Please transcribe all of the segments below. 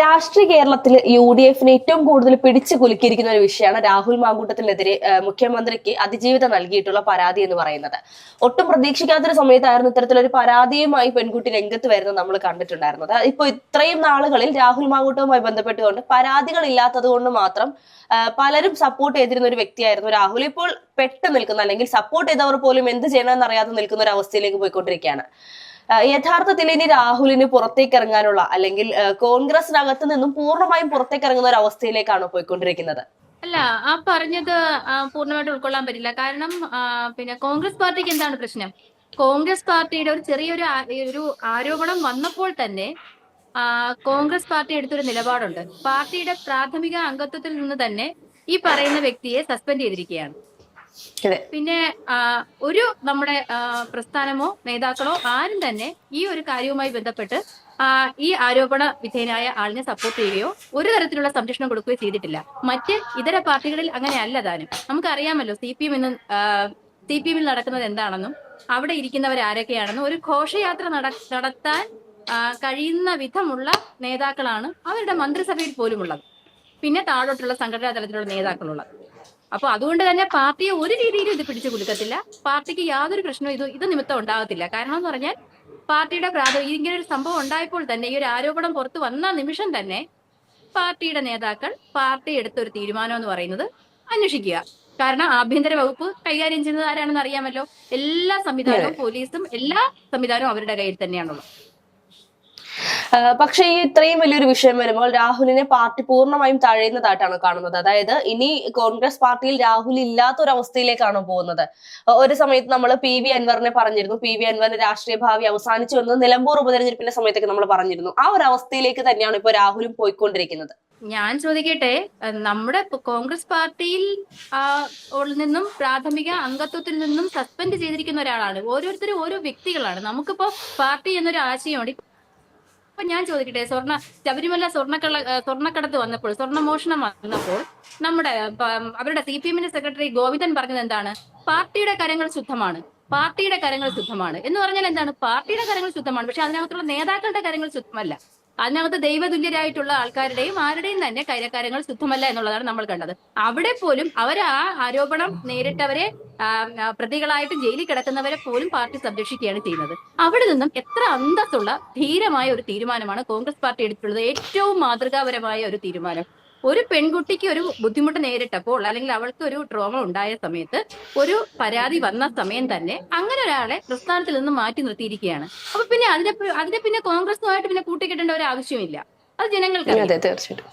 രാഷ്ട്രീയ കേരളത്തിൽ U D എഫിന് ഏറ്റവും കൂടുതൽ പിടിച്ചു കുലുക്കിയിരിക്കുന്ന ഒരു വിഷയമാണ് രാഹുൽ മാങ്കൂട്ടത്തിനെതിരെ മുഖ്യമന്ത്രിക്ക് അതിജീവിതം നൽകിയിട്ടുള്ള പരാതി എന്ന് പറയുന്നത്. ഒട്ടും പ്രതീക്ഷിക്കാത്തൊരു സമയത്തായിരുന്നു ഇത്തരത്തിലൊരു പരാതിയുമായി പെൺകുട്ടി രംഗത്ത് വരുന്നത് നമ്മൾ കണ്ടിട്ടുണ്ടായിരുന്നത്. ഇപ്പൊ ഇത്രയും നാളുകളിൽ രാഹുൽ മാങ്കൂട്ടവുമായി ബന്ധപ്പെട്ടുകൊണ്ട് പരാതികൾ ഇല്ലാത്തത് കൊണ്ട് മാത്രം പലരും സപ്പോർട്ട് ചെയ്തിരുന്ന ഒരു വ്യക്തിയായിരുന്നു രാഹുൽ. ഇപ്പോൾ പെട്ട് നിൽക്കുന്ന അല്ലെങ്കിൽ സപ്പോർട്ട് ചെയ്തവർ പോലും എന്ത് ചെയ്യണമെന്ന് അറിയാതെ നിൽക്കുന്ന ഒരു അവസ്ഥയിലേക്ക് പോയിക്കൊണ്ടിരിക്കുകയാണ്. യഥാർത്ഥത്തിൽ ഇനി രാഹുലിന് പുറത്തേക്ക് ഇറങ്ങാനുള്ള അല്ലെങ്കിൽ കോൺഗ്രസിനകത്ത് നിന്നും പൂർണമായും പുറത്തേക്ക് ഇറങ്ങുന്ന ഒരു അവസ്ഥയിലേക്കാണ് പോയിക്കൊണ്ടിരിക്കുന്നത്. അല്ല ആ പറഞ്ഞത് പൂർണമായിട്ട് ഉൾക്കൊള്ളാൻ പറ്റില്ല. കാരണം പിന്നെ കോൺഗ്രസ് പാർട്ടിക്ക് എന്താണ് പ്രശ്നം? കോൺഗ്രസ് പാർട്ടിയുടെ ഒരു ചെറിയൊരു ഒരു ആരോപണം വന്നപ്പോൾ തന്നെ കോൺഗ്രസ് പാർട്ടി എടുത്തൊരു നിലപാടുണ്ട്. പാർട്ടിയുടെ പ്രാഥമിക അംഗത്വത്തിൽ നിന്ന് തന്നെ ഈ പറയുന്ന വ്യക്തിയെ സസ്പെൻഡ് ചെയ്തിരിക്കുകയാണ്. പിന്നെ ഒരു നമ്മുടെ പ്രസ്ഥാനമോ നേതാക്കളോ ആരും തന്നെ ഈ ഒരു കാര്യവുമായി ബന്ധപ്പെട്ട് ഈ ആരോപണ വിധേയനായ ആളിനെ സപ്പോർട്ട് ചെയ്യുകയോ ഒരു തരത്തിലുള്ള സംരക്ഷണം കൊടുക്കുകയോ ചെയ്തിട്ടില്ല. മറ്റ് ഇതര പാർട്ടികളിൽ അങ്ങനെയല്ല താനും. നമുക്കറിയാമല്ലോ സി പി എം എന്നും സി പി എമ്മിൽ നടക്കുന്നത് എന്താണെന്നും അവിടെ ഇരിക്കുന്നവർ ആരൊക്കെയാണെന്നും ഒരു ഘോഷയാത്ര നട- നടത്താൻ കഴിയുന്ന വിധമുള്ള നേതാക്കളാണ് അവരുടെ മന്ത്രിസഭയിൽ പോലുമുള്ളത്. പിന്നെ താഴോട്ടുള്ള സംഘടനാ തലത്തിലുള്ള നേതാക്കളുള്ളത്. അപ്പൊ അതുകൊണ്ട് തന്നെ പാർട്ടിയെ ഒരു രീതിയിലും ഇത് പിടിച്ചു കൊടുക്കത്തില്ല പാർട്ടിക്ക് യാതൊരു പ്രശ്നവും ഇത് ഇത് നിമിത്തം ഉണ്ടാകത്തില്ല. കാരണം എന്ന് പറഞ്ഞാൽ പാർട്ടിയുടെ പ്രാഥമിക ഇങ്ങനെ ഒരു സംഭവം ഉണ്ടായപ്പോൾ തന്നെ ഈ ഒരു ആരോപണം പുറത്തു വന്ന നിമിഷം തന്നെ പാർട്ടിയുടെ നേതാക്കൾ പാർട്ടി എടുത്ത ഒരു തീരുമാനം എന്ന് പറയുന്നത് അന്വേഷിക്കുക. കാരണം ആഭ്യന്തര വകുപ്പ് കൈകാര്യം ചെയ്യുന്നത് ആരാണെന്ന് അറിയാമല്ലോ. എല്ലാ സംവിധാനവും പോലീസും എല്ലാ സംവിധാനവും അവരുടെ കയ്യിൽ തന്നെയാണുള്ളത്. പക്ഷേ ഈ ഇത്രയും വലിയൊരു വിഷയം വരുമ്പോൾ രാഹുലിനെ പാർട്ടി പൂർണമായും തഴയുന്നതായിട്ടാണ് കാണുന്നത്. അതായത് ഇനി കോൺഗ്രസ് പാർട്ടിയിൽ രാഹുൽ ഇല്ലാത്ത ഒരു അവസ്ഥയിലേക്കാണ് പോകുന്നത് ഒരു സമയത്ത് നമ്മൾ പി വി അൻവറിനെ പറഞ്ഞിരുന്നു. പി വി അൻവറിന്റെ രാഷ്ട്രീയ ഭാവി അവസാനിച്ചു എന്ന് നിലമ്പൂർ ഉപതെരഞ്ഞെടുപ്പിന്റെ സമയത്തൊക്കെ നമ്മൾ പറഞ്ഞിരുന്നു. ആ ഒരു അവസ്ഥയിലേക്ക് തന്നെയാണ് ഇപ്പൊ രാഹുലും പോയിക്കൊണ്ടിരിക്കുന്നത്. ഞാൻ ചോദിക്കട്ടെ നമ്മുടെ കോൺഗ്രസ് പാർട്ടിയിൽ നിന്നും പ്രാഥമിക അംഗത്വത്തിൽ നിന്നും സസ്പെൻഡ് ചെയ്തിരിക്കുന്ന ഒരാളാണ്. ഓരോരുത്തരും ഓരോ വ്യക്തികളാണ്. നമുക്കിപ്പോ പാർട്ടി എന്നൊരു ആശയമുണ്ട്. ഇപ്പൊ ഞാൻ ചോദിക്കട്ടെ സ്വർണ ശബരിമല സ്വർണക്കള്ള സ്വർണക്കടത്ത് വന്നപ്പോൾ സ്വർണമോഷണം വന്നപ്പോൾ നമ്മുടെ അവരുടെ സി പി എമ്മിന്റെ സെക്രട്ടറി ഗോവിന്ദൻ പറഞ്ഞത് എന്താണ്? പാർട്ടിയുടെ കരങ്ങൾ ശുദ്ധമാണ്. പാർട്ടിയുടെ കരങ്ങൾ ശുദ്ധമാണ്. എന്ന് പറഞ്ഞാൽ എന്താണ്? പാർട്ടിയുടെ കരങ്ങൾ ശുദ്ധമാണ്. പക്ഷെ അതിനകത്തുള്ള നേതാക്കളുടെ കരങ്ങൾ ശുദ്ധമല്ല. അതിനകത്ത് ദൈവതുല്യരായിട്ടുള്ള ആൾക്കാരുടെയും ആരുടെയും തന്നെ കാര്യക്കാരങ്ങൾ ശുദ്ധമല്ല എന്നുള്ളതാണ് നമ്മൾ കണ്ടത്. അവിടെ പോലും അവർ ആ ആരോപണം നേരിട്ടവരെ പ്രതികളായിട്ട് ജയിലിൽ കിടക്കുന്നവരെ പോലും പാർട്ടി സംരക്ഷിക്കുകയാണ് ചെയ്യുന്നത്. അവിടെ നിന്നും എത്ര അന്തസ്സുള്ള ധീരമായ ഒരു തീരുമാനമാണ് കോൺഗ്രസ് പാർട്ടി എടുത്തിട്ടുള്ളത്. ഏറ്റവും മാതൃകാപരമായ ഒരു തീരുമാനം. ഒരു പെൺകുട്ടിക്ക് ഒരു ബുദ്ധിമുട്ട് നേരിട്ടപ്പോൾ അല്ലെങ്കിൽ അവൾക്ക് ഒരു ട്രോമ ഉണ്ടായ സമയത്ത് ഒരു പരാതി വന്ന സമയം തന്നെ അങ്ങനെ ഒരാളെ പ്രസ്ഥാനത്തിൽ നിന്ന് മാറ്റി നിർത്തിയിരിക്കുകയാണ്. അപ്പൊ പിന്നെ അതിനെ അതിനെ പിന്നെ കോൺഗ്രസുമായിട്ട് പിന്നെ കൂട്ടിക്കെട്ടേണ്ട ഒരു ആവശ്യമില്ല. അത് ജനങ്ങൾക്ക് തീർച്ചയായിട്ടും.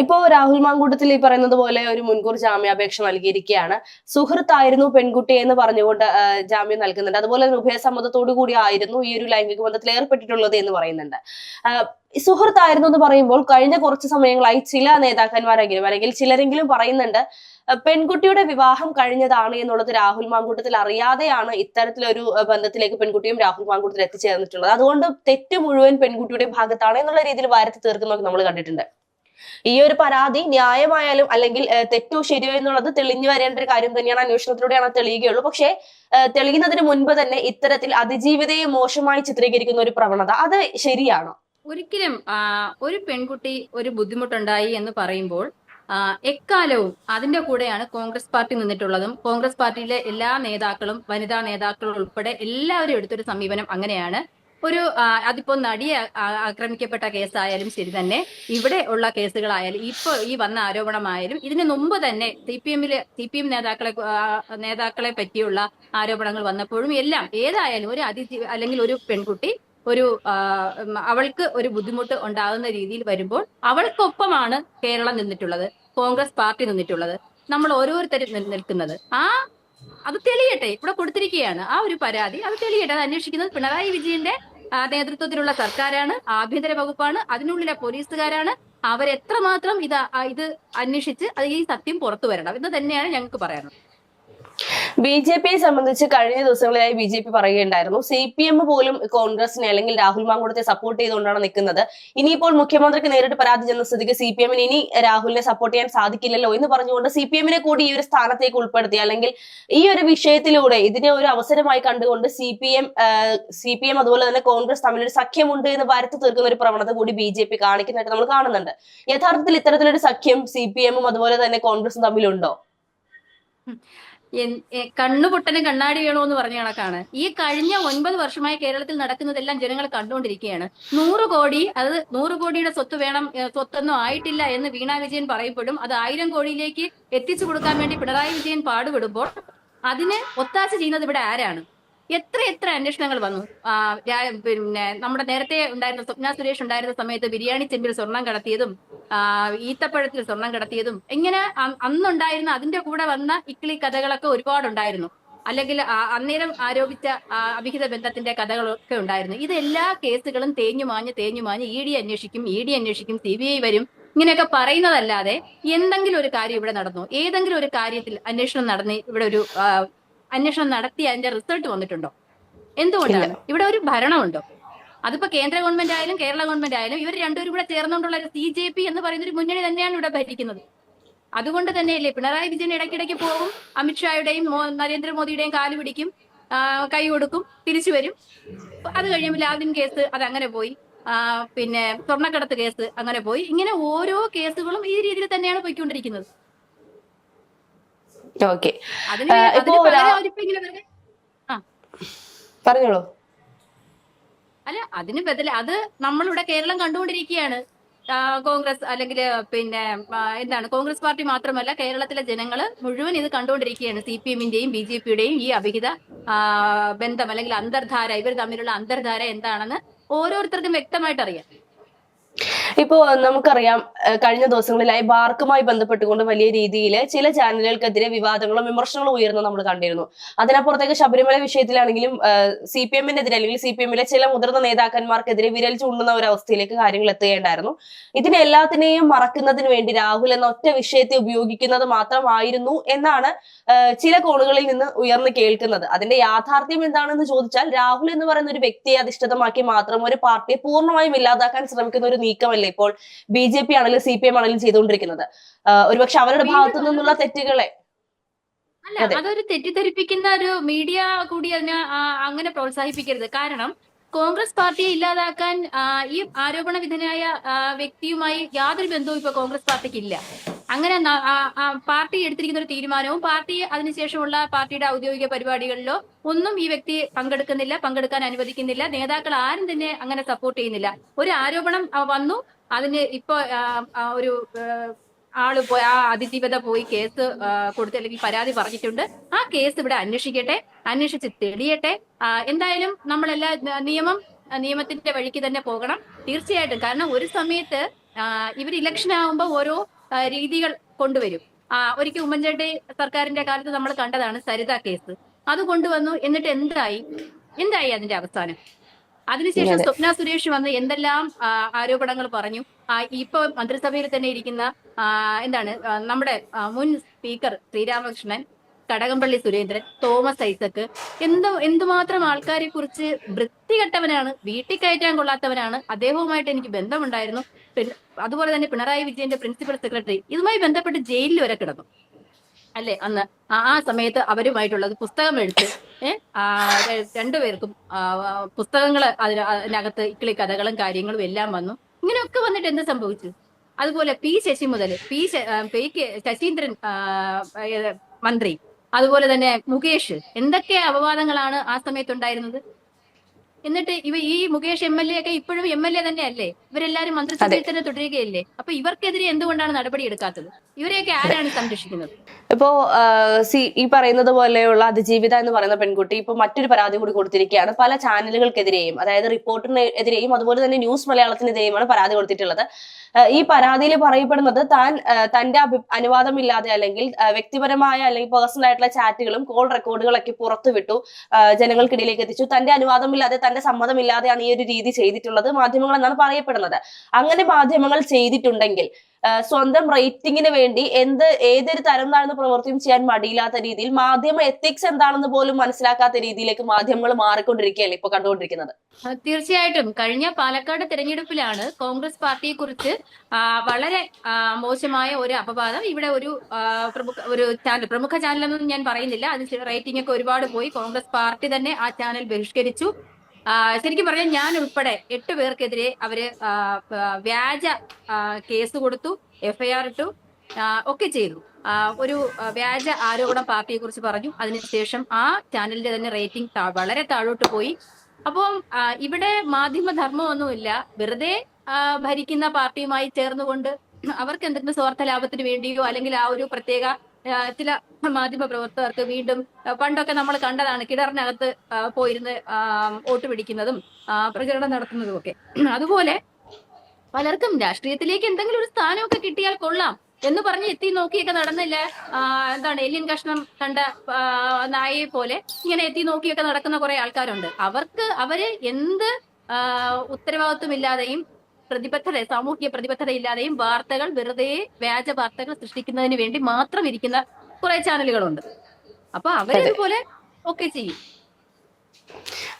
ഇപ്പോ രാഹുൽ മാങ്കൂട്ടത്തിൽ ഈ പറയുന്നത് പോലെ ഒരു മുൻകൂർ ജാമ്യാപേക്ഷ നൽകിയിരിക്കുകയാണ്. സുഹൃത്തായിരുന്നു പെൺകുട്ടി എന്ന് പറഞ്ഞുകൊണ്ട് ജാമ്യം നൽകുന്നുണ്ട്. അതുപോലെ തന്നെ ഉഭയസമ്മതത്തോടു കൂടി ആയിരുന്നു ഈ ഒരു ലൈംഗിക ബന്ധത്തിൽ ഏർപ്പെട്ടിട്ടുള്ളത് എന്ന് പറയുന്നുണ്ട്. സുഹൃത്തായിരുന്നു എന്ന് പറയുമ്പോൾ കഴിഞ്ഞ കുറച്ച് സമയങ്ങളായി ചില നേതാക്കന്മാരെങ്കിലും അല്ലെങ്കിൽ ചിലരെങ്കിലും പറയുന്നുണ്ട് പെൺകുട്ടിയുടെ വിവാഹം കഴിഞ്ഞതാണ് എന്നുള്ളത് രാഹുൽ മാങ്കൂട്ടത്തിൽ അറിയാതെയാണ് ഇത്തരത്തിലൊരു ബന്ധത്തിലേക്ക് പെൺകുട്ടിയും രാഹുൽ മാങ്കൂട്ടത്തിൽ എത്തിച്ചേർന്നിട്ടുള്ളത്. അതുകൊണ്ട് തെറ്റ് മുഴുവൻ പെൺകുട്ടിയുടെ ഭാഗത്താണ് എന്നുള്ള രീതിയിൽ വാരത്തി തീർക്കുന്നതൊക്കെ നമ്മൾ കണ്ടിട്ടുണ്ട്. ഈ ഒരു പരാതി ന്യായമായാലും അല്ലെങ്കിൽ തെറ്റോ ശരിയോ എന്നുള്ളത് തെളിഞ്ഞു വരേണ്ട ഒരു കാര്യം തന്നെയാണ് അന്വേഷണത്തിലൂടെയാണ് തെളിയുകയുള്ളൂ. പക്ഷേ തെളിയുന്നതിന് മുൻപ് തന്നെ ഇത്തരത്തിൽ അതിജീവിതയെ മോശമായി ചിത്രീകരിക്കുന്ന ഒരു പ്രവണത അത് ശരിയാണോ? ഒരിക്കലും ഒരു പെൺകുട്ടി ഒരു ബുദ്ധിമുട്ടുണ്ടായി എന്ന് പറയുമ്പോൾ എക്കാലവും അതിന്റെ കൂടെയാണ് കോൺഗ്രസ് പാർട്ടി നിന്നിട്ടുള്ളതും. കോൺഗ്രസ് പാർട്ടിയിലെ എല്ലാ നേതാക്കളും വനിതാ നേതാക്കളും ഉൾപ്പെടെ എല്ലാവരും എടുത്തൊരു സമീപനം അങ്ങനെയാണ്. ഒരു അതിപ്പോ നടിയെ ആക്രമിക്കപ്പെട്ട കേസായാലും ശരി തന്നെ. ഇവിടെ ഉള്ള കേസുകളായാലും ഇപ്പൊ ഈ വന്ന ആരോപണമായാലും ഇതിനു മുമ്പ് തന്നെ സി പി എമ്മിലെ സി പി എം നേതാക്കളെ നേതാക്കളെ പറ്റിയുള്ള ആരോപണങ്ങൾ വന്നപ്പോഴും എല്ലാം ഏതായാലും ഒരു അതി അല്ലെങ്കിൽ ഒരു പെൺകുട്ടി ഒരു അവൾക്ക് ഒരു ബുദ്ധിമുട്ട് ഉണ്ടാകുന്ന രീതിയിൽ വരുമ്പോൾ അവൾക്കൊപ്പമാണ് കേരളം നിന്നിട്ടുള്ളത് കോൺഗ്രസ് പാർട്ടി നിന്നിട്ടുള്ളത് നമ്മൾ ഓരോരുത്തരും നിൽക്കുന്നത്. ആ അത് തെളിയട്ടെ ഇവിടെ കൊടുത്തിരിക്കുകയാണ്. ആ ഒരു പരാതി അത് തെളിയട്ടെ അത് അന്വേഷിക്കുന്നത് പിണറായി വിജയന്റെ നേതൃത്വത്തിലുള്ള സർക്കാരാണ് ആഭ്യന്തര വകുപ്പാണ് അതിനുള്ളിലെ പോലീസുകാരാണ്. അവരെത്രമാത്രം ഇത് ഇത് അന്വേഷിച്ച് അത് ഈ സത്യം പുറത്തു വരണം എന്ന് തന്നെയാണ് ഞങ്ങൾക്ക് പറയാനുള്ളത്. ബി ജെ പിയെ സംബന്ധിച്ച് കഴിഞ്ഞ ദിവസങ്ങളിലായി ബി ജെ പി പറയുകയുണ്ടായിരുന്നു സി പി എം പോലും കോൺഗ്രസിനെ അല്ലെങ്കിൽ രാഹുൽ മാങ്കൂടത്തെ സപ്പോർട്ട് ചെയ്തുകൊണ്ടാണ് നിൽക്കുന്നത്. ഇനിയിപ്പോൾ മുഖ്യമന്ത്രിക്ക് നേരിട്ട് പരാതി ചെന്ന സ്ഥിതിക്ക് സി പി എമ്മിന് ഇനി രാഹുലിനെ സപ്പോർട്ട് ചെയ്യാൻ സാധിക്കില്ലല്ലോ എന്ന് പറഞ്ഞുകൊണ്ട് സി പി എമ്മിനെ കൂടി ഈ ഒരു സ്ഥാനത്തേക്ക് ഉൾപ്പെടുത്തി അല്ലെങ്കിൽ ഈ ഒരു വിഷയത്തിലൂടെ ഇതിനെ ഒരു അവസരമായി കണ്ടുകൊണ്ട് C P M C P M അതുപോലെ തന്നെ കോൺഗ്രസ് തമ്മിലൊരു സഖ്യമുണ്ട് എന്ന് വരുത്തി തീർക്കുന്ന ഒരു പ്രവണത കൂടി ബി ജെ പി കാണിക്കുന്നതായിട്ട് നമ്മൾ കാണുന്നുണ്ട്. യഥാർത്ഥത്തിൽ ഇത്തരത്തിലൊരു സഖ്യം സി പി എമ്മും അതുപോലെ തന്നെ കോൺഗ്രസും തമ്മിലുണ്ടോ? കണ്ണുപൊട്ടന് കണ്ണാടി വേണോ എന്ന് പറഞ്ഞ കണക്കാണ്. ഈ കഴിഞ്ഞ ഒൻപത് വർഷമായി കേരളത്തിൽ നടക്കുന്നതെല്ലാം ജനങ്ങൾ കണ്ടുകൊണ്ടിരിക്കുകയാണ്. നൂറ് കോടി അത് നൂറ് കോടിയുടെ സ്വത്ത് വേണം സ്വത്തൊന്നും ആയിട്ടില്ല എന്ന് വീണ വിജയൻ പറയപ്പെടും അത് ആയിരം കോടിയിലേക്ക് എത്തിച്ചു കൊടുക്കാൻ വേണ്ടി പിണറായി വിജയൻ പാടുപെടുമ്പോൾ അതിന് ഒത്താശ ചെയ്യുന്നത് ഇവിടെ ആരാണ്? എത്ര എത്ര അന്വേഷണങ്ങൾ വന്നു? പിന്നെ നമ്മുടെ നേരത്തെ ഉണ്ടായിരുന്ന സ്വപ്ന സുരേഷ് ഉണ്ടായിരുന്ന സമയത്ത് ബിരിയാണി ചെമ്പിൽ സ്വർണം കടത്തിയതും ഈത്തപ്പഴത്തിൽ സ്വർണം കടത്തിയതും എങ്ങനെ അന്നുണ്ടായിരുന്ന അതിന്റെ കൂടെ വന്ന ഇക്കിളി കഥകളൊക്കെ ഒരുപാടുണ്ടായിരുന്നു. അല്ലെങ്കിൽ അന്നേരം ആരോപിച്ച അഭിഹിത ബന്ധത്തിന്റെ കഥകളൊക്കെ ഉണ്ടായിരുന്നു. ഇത് എല്ലാ കേസുകളും തേഞ്ഞു മാഞ്ഞ് തേഞ്ഞു മാഞ്ഞ് ഇ ഡി അന്വേഷിക്കും ഇ ഡി അന്വേഷിക്കും സി ബി ഐ വരും. ഇങ്ങനെയൊക്കെ പറയുന്നതല്ലാതെ എന്തെങ്കിലും ഒരു കാര്യം ഇവിടെ നടന്നു. ഏതെങ്കിലും ഒരു കാര്യത്തിൽ അന്വേഷണം നടന്ന് ഇവിടെ ഒരു അന്വേഷണം നടത്തി അതിന്റെ റിസൾട്ട് വന്നിട്ടുണ്ടോ? എന്തുകൊണ്ടാണ്? ഇവിടെ ഒരു ഭരണമുണ്ടോ? അതിപ്പോ കേന്ദ്ര ഗവൺമെന്റ് ആയാലും കേരള ഗവൺമെന്റ് ആയാലും ഇവർ രണ്ടുപേരും കൂടെ ചേർന്നുകൊണ്ടുള്ള ഒരു സി ജെ പി എന്ന് പറയുന്ന ഒരു മുന്നണി തന്നെയാണ് ഇവിടെ ഭരിക്കുന്നത്. അതുകൊണ്ട് തന്നെയല്ലേ പിണറായി വിജയൻ ഇടയ്ക്കിടയ്ക്ക് പോകും അമിത്ഷായുടെയും നരേന്ദ്രമോദിയുടെയും കാൽ പിടിക്കും കൈ കൊടുക്കും തിരിച്ചു വരും. അത് കഴിയുമ്പോൾ ലാവ്ലിൻ കേസ് അത് അങ്ങനെ പോയി പിന്നെ സ്വർണക്കടത്ത് കേസ് അങ്ങനെ പോയി. ഇങ്ങനെ ഓരോ കേസുകളും ഈ രീതിയിൽ തന്നെയാണ് പോയിക്കൊണ്ടിരിക്കുന്നത് ഓക്കെ അതിന് ആ, അതിന് ഇപ്പോ പകരം രാ- അവരിപ്പോ ഇങ്ങനെ വെറുതെ പറഞ്ഞോളൂ. അല്ല അതിന് ബദൽ അത് നമ്മളിവിടെ കേരളം കണ്ടുകൊണ്ടിരിക്കുകയാണ്. കോൺഗ്രസ് അല്ലെങ്കിൽ പിന്നെ എന്താണ് കോൺഗ്രസ് പാർട്ടി മാത്രമല്ല കേരളത്തിലെ ജനങ്ങൾ മുഴുവൻ ഇത് കണ്ടുകൊണ്ടിരിക്കുകയാണ്. സി പി എമ്മിന്റെയും ബി ജെ പിയുടെയും ഈ അവിഹിത ബന്ധം അല്ലെങ്കിൽ അന്തർധാര ഇവർ തമ്മിലുള്ള അന്തർധാര എന്താണെന്ന് ഓരോരുത്തർക്കും വ്യക്തമായിട്ട് അറിയാം ഇപ്പോ നമുക്കറിയാം കഴിഞ്ഞ ദിവസങ്ങളിലായി ബാർക്കുമായി ബന്ധപ്പെട്ടുകൊണ്ട് വലിയ രീതിയിൽ ചില ചാനലുകൾക്കെതിരെ വിവാദങ്ങളും വിമർശനങ്ങളും ഉയർന്നു നമ്മൾ കണ്ടിരുന്നു. അതിനപ്പുറത്തേക്ക് ശബരിമല വിഷയത്തിലാണെങ്കിലും സി പി എമ്മിനെതിരെ അല്ലെങ്കിൽ സി പി എമ്മിലെ ചില മുതിർന്ന നേതാക്കന്മാർക്കെതിരെ വിരൽ ചൂണ്ടുന്ന ഒരു അവസ്ഥയിലേക്ക് കാര്യങ്ങൾ എത്തുകയുണ്ടായിരുന്നു. ഇതിനെ എല്ലാത്തിനെയും മറക്കുന്നതിന് വേണ്ടി രാഹുൽ എന്ന ഒറ്റ വിഷയത്തെ ഉപയോഗിക്കുന്നത് മാത്രമായിരുന്നു എന്നാണ് ചില കോണുകളിൽ നിന്ന് ഉയർന്നു കേൾക്കുന്നത്. അതിന്റെ യാഥാർത്ഥ്യം എന്താണെന്ന് ചോദിച്ചാൽ രാഹുൽ എന്ന് പറയുന്ന ഒരു വ്യക്തിയെ അധിഷ്ഠിതമാക്കി മാത്രം ഒരു പാർട്ടിയെ പൂർണമായും ഇല്ലാതാക്കാൻ ശ്രമിക്കുന്ന ഒരു നീക്കമല്ലേ ഇപ്പോൾ ബി ജെ പി ആണെങ്കിലും സി പി എം ആണെങ്കിലും ചെയ്തുകൊണ്ടിരിക്കുന്നത്? ഒരുപക്ഷെ അവരുടെ ഭാഗത്തു നിന്നുള്ള തെറ്റുകളെ. അല്ല അതൊരു തെറ്റിദ്ധരിപ്പിക്കുന്ന ഒരു മീഡിയ കൂടി അതിനെ അങ്ങനെ പ്രോത്സാഹിപ്പിക്കരുത്. കാരണം കോൺഗ്രസ് പാർട്ടിയെ ഇല്ലാതാക്കാൻ ഈ ആരോപണ വിധനായ വ്യക്തിയുമായി യാതൊരു ബന്ധവും ഇപ്പൊ കോൺഗ്രസ് പാർട്ടിക്ക് ഇല്ല അങ്ങനെ പാർട്ടി എടുത്തിരിക്കുന്ന ഒരു തീരുമാനവും പാർട്ടി അതിനുശേഷമുള്ള പാർട്ടിയുടെ ഔദ്യോഗിക പരിപാടികളിലോ ഒന്നും ഈ വ്യക്തി പങ്കെടുക്കുന്നില്ല പങ്കെടുക്കാൻ അനുവദിക്കുന്നില്ല. നേതാക്കൾ ആരും തന്നെ അങ്ങനെ സപ്പോർട്ട് ചെയ്യുന്നില്ല. ഒരു ആരോപണം വന്നു. അതിന് ഇപ്പൊ ഒരു ആൾ പോയി ആ അതിജീവത പോയി കേസ് കൊടുത്ത് അല്ലെങ്കിൽ പരാതി പറഞ്ഞിട്ടുണ്ട്. ആ കേസ് ഇവിടെ അന്വേഷിക്കട്ടെ അന്വേഷിച്ച് തെളിയട്ടെ. എന്തായാലും നമ്മളെല്ലാ നിയമം നിയമത്തിന്റെ വഴിക്ക് തന്നെ പോകണം. തീർച്ചയായിട്ടും. കാരണം ഒരു സമയത്ത് ഇവർ ഇലക്ഷൻ ആകുമ്പോൾ ഓരോ രീതികൾ കൊണ്ടുവരും. ആ, ഒരിക്കൽ ഉമ്മൻചാണ്ടി സർക്കാരിന്റെ കാലത്ത് നമ്മൾ കണ്ടതാണ് സരിത കേസ്. അത് കൊണ്ടുവന്നു എന്നിട്ട് എന്തായി? എന്തായി അതിന്റെ അവസാനം? അതിനുശേഷം സ്വപ്ന സുരേഷ് വന്ന് എന്തെല്ലാം ആരോപണങ്ങൾ പറഞ്ഞു? ഇപ്പൊ മന്ത്രിസഭയിൽ തന്നെ ഇരിക്കുന്ന എന്താണ് നമ്മുടെ മുൻ സ്പീക്കർ ശ്രീരാമകൃഷ്ണൻ കടകംപള്ളി സുരേന്ദ്രൻ തോമസ് ഐസക്ക് എന്തോ എന്തുമാത്രം ആൾക്കാരെ കുറിച്ച് വൃത്തികെട്ടവനാണ് വീട്ടിൽ കയറ്റാൻ കൊള്ളാത്തവനാണ് അദ്ദേഹവുമായിട്ട് എനിക്ക് ബന്ധമുണ്ടായിരുന്നു. അതുപോലെ തന്നെ പിണറായി വിജയന്റെ പ്രിൻസിപ്പൽ സെക്രട്ടറി ഇതുമായി ബന്ധപ്പെട്ട് ജയിലിൽ വരെ കിടന്നു. അല്ലെ? അന്ന് ആ സമയത്ത് അവരുമായിട്ടുള്ളത് പുസ്തകം എഴുത്ത് ഏഹ് രണ്ടുപേർക്കും പുസ്തകങ്ങൾ അതിന് അതിനകത്ത് ഇക്കിളി കഥകളും കാര്യങ്ങളും എല്ലാം വന്നു. ഇങ്ങനെയൊക്കെ വന്നിട്ട് എന്ത് സംഭവിച്ചു? അതുപോലെ പി ശശി മുതൽ പി പി ശശീന്ദ്രൻ മന്ത്രി അതുപോലെ തന്നെ മുകേഷ് എന്തൊക്കെ അപവാദങ്ങളാണ് ആ സമയത്ത് ഉണ്ടായിരുന്നത് എന്നിട്ട് ഇവ ഈ മുകേഷ് എം എൽ എ ഒക്കെ ഇപ്പോഴും എം എൽ എ തന്നെയല്ലേ? ഇവരെല്ലാരും മന്ത്രിസഭയിൽ തന്നെ തുടരുകയല്ലേ? അപ്പൊ ഇവർക്കെതിരെ എന്തുകൊണ്ടാണ് നടപടി എടുക്കാത്തത്? ഇവരെയൊക്കെ ആരാണ് സംരക്ഷിക്കുന്നത്? ഇപ്പോ സി ഈ പറയുന്നത് പോലെയുള്ള അതിജീവിത എന്ന് പറയുന്ന പെൺകുട്ടി ഇപ്പൊ മറ്റൊരു പരാതി കൂടി കൊടുത്തിരിക്കുകയാണ്. പല ചാനലുകൾക്കെതിരെയും അതായത് റിപ്പോർട്ടറിനെതിരെയും അതുപോലെ തന്നെ ന്യൂസ് മലയാളത്തിനെതിരെയുമാണ് പരാതി കൊടുത്തിട്ടുള്ളത്. ഈ പരാതിയിൽ പറയപ്പെടുന്നത് താൻ തന്റെ അഭി- അനുവാദമില്ലാതെ അല്ലെങ്കിൽ വ്യക്തിപരമായ അല്ലെങ്കിൽ പേഴ്സണൽ ആയിട്ടുള്ള ചാറ്റുകളും കോൾ റെക്കോർഡുകളൊക്കെ പുറത്തുവിട്ടു ജനങ്ങൾക്കിടയിലേക്ക് എത്തിച്ചു. തന്റെ അനുവാദമില്ലാതെ തന്റെ സമ്മതമില്ലാതെയാണ് ഈ ഒരു രീതി ചെയ്തിട്ടുള്ളത്. മാധ്യമങ്ങൾ എന്നാണ് പറയപ്പെടുന്നത്. അങ്ങനെ മാധ്യമങ്ങൾ ചെയ്തിട്ടുണ്ടെങ്കിൽ സ്വന്തം റേറ്റിംഗിന് വേണ്ടി എന്ത് ഏതൊരു തരം താഴ്ന്ന പ്രവൃത്തിയും ചെയ്യാൻ മടിയില്ലാത്ത രീതിയിൽ മാധ്യമ എത്തിക്സ് എന്താണെന്ന് പോലും മനസ്സിലാക്കാത്ത രീതിയിലേക്ക് മാധ്യമങ്ങൾ മാറിക്കൊണ്ടിരിക്കുകയല്ലേ ഇപ്പൊ കണ്ടുകൊണ്ടിരിക്കുന്നത്. തീർച്ചയായിട്ടും. കഴിഞ്ഞ പാലക്കാട് തെരഞ്ഞെടുപ്പിലാണ് കോൺഗ്രസ് പാർട്ടിയെ കുറിച്ച് വളരെ മോശമായ ഒരു അപവാദം. ഇവിടെ ഒരു പ്രമുഖ ഒരു ചാനൽ പ്രമുഖ ചാനൽ എന്നൊന്നും ഞാൻ പറയുന്നില്ല. അതിന് റേറ്റിംഗ് ഒക്കെ ഒരുപാട് പോയി. കോൺഗ്രസ് പാർട്ടി തന്നെ ആ ചാനൽ ബഹിഷ്കരിച്ചു. ശരിക്കും പറഞ്ഞാൽ ഞാൻ ഉൾപ്പെടെ എട്ട് പേർക്കെതിരെ അവർ വ്യാജ കേസ് കൊടുത്തു എഫ്ഐആർ ഇട്ടു ഒക്കെ ചെയ്തു. ഒരു വ്യാജ ആരോപണം പാർട്ടിയെ കുറിച്ച് പറഞ്ഞു അതിനുശേഷം ആ ചാനലിന്റെ തന്നെ റേറ്റിംഗ് വളരെ താഴോട്ട് പോയി. അപ്പം ഇവിടെ മാധ്യമധർമ്മമൊന്നുമില്ല. വെറുതെ ഭരിക്കുന്ന പാർട്ടിയുമായി ചേർന്നുകൊണ്ട് അവർക്ക് എന്തെങ്കിലും സ്വാർത്ഥ ലാഭത്തിന് വേണ്ടിയോ അല്ലെങ്കിൽ ആ ഒരു പ്രത്യേക ചില മാധ്യമ പ്രവർത്തകർക്ക് വീണ്ടും പണ്ടൊക്കെ നമ്മൾ കണ്ടതാണ് കിണറിനകത്ത് പോയിരുന്ന് വോട്ട് പിടിക്കുന്നതും പ്രചരണം നടത്തുന്നതും ഒക്കെ. അതുപോലെ പലർക്കും രാഷ്ട്രീയത്തിലേക്ക് എന്തെങ്കിലും ഒരു സ്ഥാനമൊക്കെ കിട്ടിയാൽ കൊള്ളാം എന്ന് പറഞ്ഞ് എത്തി നോക്കിയൊക്കെ നടന്നില്ല. എന്താണ് എല്ലിൻ കഷ്ണം കണ്ട നായയെ പോലെ ഇങ്ങനെ എത്തി നോക്കിയൊക്കെ നടക്കുന്ന കുറെ ആൾക്കാരുണ്ട്. അവർക്ക് അവർ എന്ത് ഉത്തരവാദിത്വം ഉത്തരവാദിത്വമില്ലാതെയും പ്രതിബദ്ധത സാമൂഹിക പ്രതിബദ്ധത ഇല്ലാതെയും വാർത്തകൾ വെറുതെ വ്യാജ വാർത്തകൾ സൃഷ്ടിക്കുന്നതിന് വേണ്ടി മാത്രം ഇരിക്കുന്ന കുറെ ചാനലുകളുണ്ട്. അപ്പൊ അവരിതുപോലെ ഒക്കെ ചെയ്യും.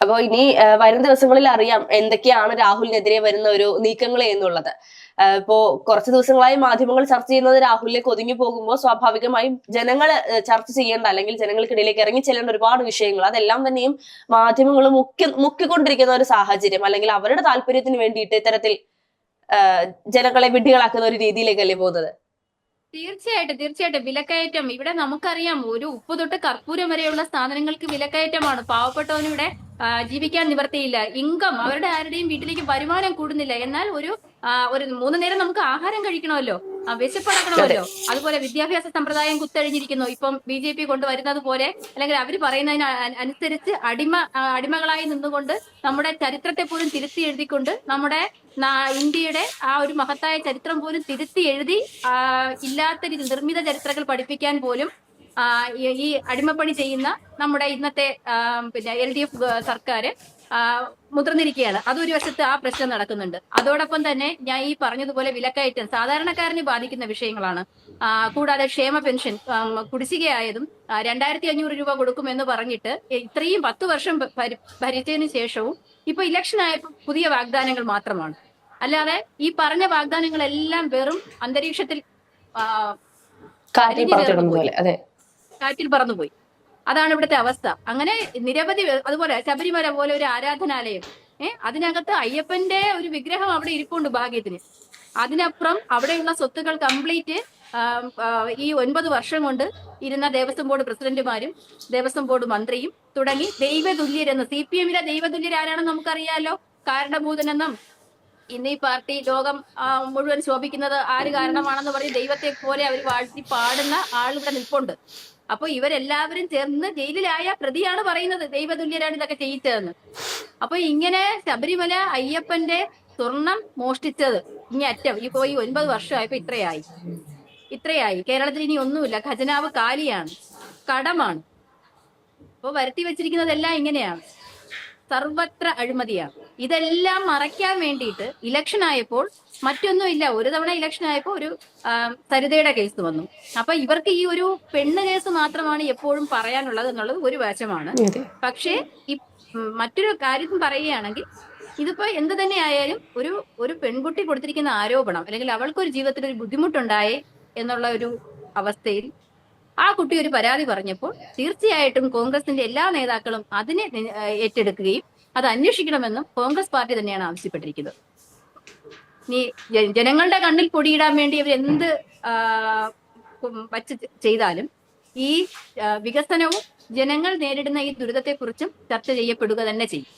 അപ്പൊ ഇനി വരും ദിവസങ്ങളിൽ അറിയാം എന്തൊക്കെയാണ് രാഹുലിനെതിരെ വരുന്ന ഒരു നീക്കങ്ങൾ എന്നുള്ളത്. ഇപ്പോ കുറച്ച് ദിവസങ്ങളായി മാധ്യമങ്ങൾ ചർച്ച ചെയ്യുന്നത് രാഹുലിലേക്ക് ഒതുങ്ങി പോകുമ്പോൾ സ്വാഭാവികമായും ജനങ്ങൾ ചർച്ച ചെയ്യേണ്ട അല്ലെങ്കിൽ ജനങ്ങൾക്കിടയിലേക്ക് ഇറങ്ങി ചെല്ലേണ്ട ഒരുപാട് വിഷയങ്ങൾ. അതെല്ലാം തന്നെയും മാധ്യമങ്ങൾ മുക്കി മുക്കിക്കൊണ്ടിരിക്കുന്ന ഒരു സാഹചര്യം. അല്ലെങ്കിൽ അവരുടെ താല്പര്യത്തിന് വേണ്ടിയിട്ട് ഇത്തരത്തിൽ ജനങ്ങളെ വിഡ്ഢികളാക്കുന്ന ഒരു രീതിയിലേക്കല്ലേ പോകുന്നത്? തീർച്ചയായിട്ടും തീർച്ചയായിട്ടും. വിലക്കയറ്റം. ഇവിടെ നമുക്കറിയാം ഒരു ഉപ്പ് തൊട്ട് കർപ്പൂരം വരെയുള്ള സാധനങ്ങൾക്ക് വിലക്കയറ്റമാണ്. പാവപ്പെട്ടവനിവിടെ ജീവിക്കാൻ നിവർത്തിയില്ല ഇൻകം അവരുടെ ആരുടെയും വീട്ടിലേക്ക് വരുമാനം കൂടുന്നില്ല. എന്നാൽ ഒരു ഒരു മൂന്ന് നേരം നമുക്ക് ആഹാരം കഴിക്കണമല്ലോ. വിശപ്പടക്കണമല്ലോ അതുപോലെ വിദ്യാഭ്യാസ സമ്പ്രദായം കുത്തഴിഞ്ഞിരിക്കുന്നു. ഇപ്പം ബി ജെ പി കൊണ്ടുവരുന്നത് പോലെ അല്ലെങ്കിൽ അവർ പറയുന്നതിന് അനുസരിച്ച് അടിമ അടിമകളായി നിന്നുകൊണ്ട് നമ്മുടെ ചരിത്രത്തെ പോലും തിരുത്തി എഴുതിക്കൊണ്ട് നമ്മുടെ ഇന്ത്യയുടെ ആ ഒരു മഹത്തായ ചരിത്രം പോലും തിരുത്തി എഴുതി ഇല്ലാത്ത രീതി നിർമ്മിത ചരിത്രങ്ങൾ പഠിപ്പിക്കാൻ പോലും ഈ- അടിമപ്പണി ചെയ്യുന്ന നമ്മുടെ ഇന്നത്തെ പിന്നെ എൽ ഡി എഫ് സർക്കാർ മുതിർന്നിരിക്കുകയാണ് അതൊരു വശത്ത് ആ പ്രശ്നം നടക്കുന്നുണ്ട്. അതോടൊപ്പം തന്നെ ഞാൻ ഈ പറഞ്ഞതുപോലെ വിലക്കയറ്റം സാധാരണക്കാരനെ ബാധിക്കുന്ന വിഷയങ്ങളാണ്. കൂടാതെ ക്ഷേമ പെൻഷൻ കുടിശ്ശികയായതും രണ്ടായിരത്തി അഞ്ഞൂറ് രൂപ കൊടുക്കുമെന്ന് പറഞ്ഞിട്ട് ഇത്രയും പത്ത് വർഷം ഭരിച്ചതിന് ശേഷവും ഇപ്പൊ ഇലക്ഷൻ ആയപ്പോൾ പുതിയ വാഗ്ദാനങ്ങൾ മാത്രമാണ്. അല്ലാതെ ഈ പറഞ്ഞ വാഗ്ദാനങ്ങളെല്ലാം വെറും അന്തരീക്ഷത്തിൽ കാറ്റിൽ പറന്നുപോയി അതാണ് ഇവിടുത്തെ അവസ്ഥ. അങ്ങനെ നിരവധി അതുപോലെ ശബരിമല പോലെ ഒരു ആരാധനാലയം. ഏഹ് അതിനകത്ത് അയ്യപ്പന്റെ ഒരു വിഗ്രഹം അവിടെ ഇരിപ്പുണ്ട് ഭാഗ്യത്തിന്. അതിനപ്പുറം അവിടെയുള്ള സ്വത്തുക്കൾ കംപ്ലീറ്റ് ഈ ഒൻപത് വർഷം കൊണ്ട് ഇരുന്ന ദേവസ്വം ബോർഡ് പ്രസിഡന്റുമാരും ദേവസ്വം ബോർഡ് മന്ത്രിയും തുടങ്ങി ദൈവതുല്യരെന്ന് സി പി എമ്മിലെ ദൈവതുല്യർ ആരാണെന്ന് നമുക്കറിയാലോ? കാരണഭൂതനെന്നും ഇന്ന് ഈ പാർട്ടി ലോകം മുഴുവൻ ശോഭിക്കുന്നത് ആര് കാരണമാണെന്ന് പറഞ്ഞ് ദൈവത്തെ പോലെ അവർ വാഴ്ത്തി പാടുന്ന ആളിവിടെ നിൽപ്പുണ്ട്. അപ്പൊ ഇവരെല്ലാവരും ചേർന്ന് ജയിലിലായ പ്രതിയാണ് പറയുന്നത് ദൈവതുല്യരാണ് ഇതൊക്കെ ചെയ്യിച്ചതെന്ന്. അപ്പൊ ഇങ്ങനെ ശബരിമല അയ്യപ്പന്റെ സ്വർണം മോഷ്ടിച്ചത് ഇനി അറ്റം. ഈ ഈ ഒൻപത് വർഷമായപ്പോ ഇത്രയായി. ഇത്രയായി. കേരളത്തിൽ ഇനി ഒന്നുമില്ല. ഖജനാവ് കാലിയാണ്. കടമാണ്. അപ്പൊ വരുത്തി വെച്ചിരിക്കുന്നതെല്ലാം ഇങ്ങനെയാണ്. സർവത്ര അഴിമതിയാണ്. ഇതെല്ലാം മറയ്ക്കാൻ വേണ്ടിയിട്ട് ഇലക്ഷൻ ആയപ്പോൾ മറ്റൊന്നുമില്ല. ഒരു തവണ ഇലക്ഷൻ ആയപ്പോൾ ഒരു സരിതയുടെ കേസ് വന്നു. അപ്പൊ ഇവർക്ക് ഈ ഒരു പെണ്ണ് കേസ് മാത്രമാണ് എപ്പോഴും പറയാനുള്ളത് എന്നുള്ളത് ഒരു വശമാണ്. പക്ഷേ ഈ മറ്റൊരു കാര്യം പറയുകയാണെങ്കിൽ ഇതിപ്പോ എന്ത് തന്നെ ആയാലും ഒരു ഒരു പെൺകുട്ടി കൊടുത്തിരിക്കുന്ന ആരോപണം അല്ലെങ്കിൽ അവൾക്കൊരു ജീവിതത്തിൽ ഒരു ബുദ്ധിമുട്ടുണ്ടായേ എന്നുള്ള ഒരു അവസ്ഥയിൽ ആ കുട്ടി ഒരു പരാതി പറഞ്ഞപ്പോൾ തീർച്ചയായിട്ടും കോൺഗ്രസിന്റെ എല്ലാ നേതാക്കളും അതിനെ ഏറ്റെടുക്കുകയും അത് അന്വേഷിക്കണമെന്നും കോൺഗ്രസ് പാർട്ടി തന്നെയാണ് ആവശ്യപ്പെട്ടിരിക്കുന്നത്. നീ ജനങ്ങളുടെ കണ്ണിൽ പൊടിയിടാൻ വേണ്ടി അവർ എന്ത് വച്ച് ചെയ്താലും ഈ വികസനവും ജനങ്ങൾ നേരിടുന്ന ഈ ദുരിതത്തെക്കുറിച്ചും ചർച്ച ചെയ്യപ്പെടുക തന്നെ ചെയ്യും.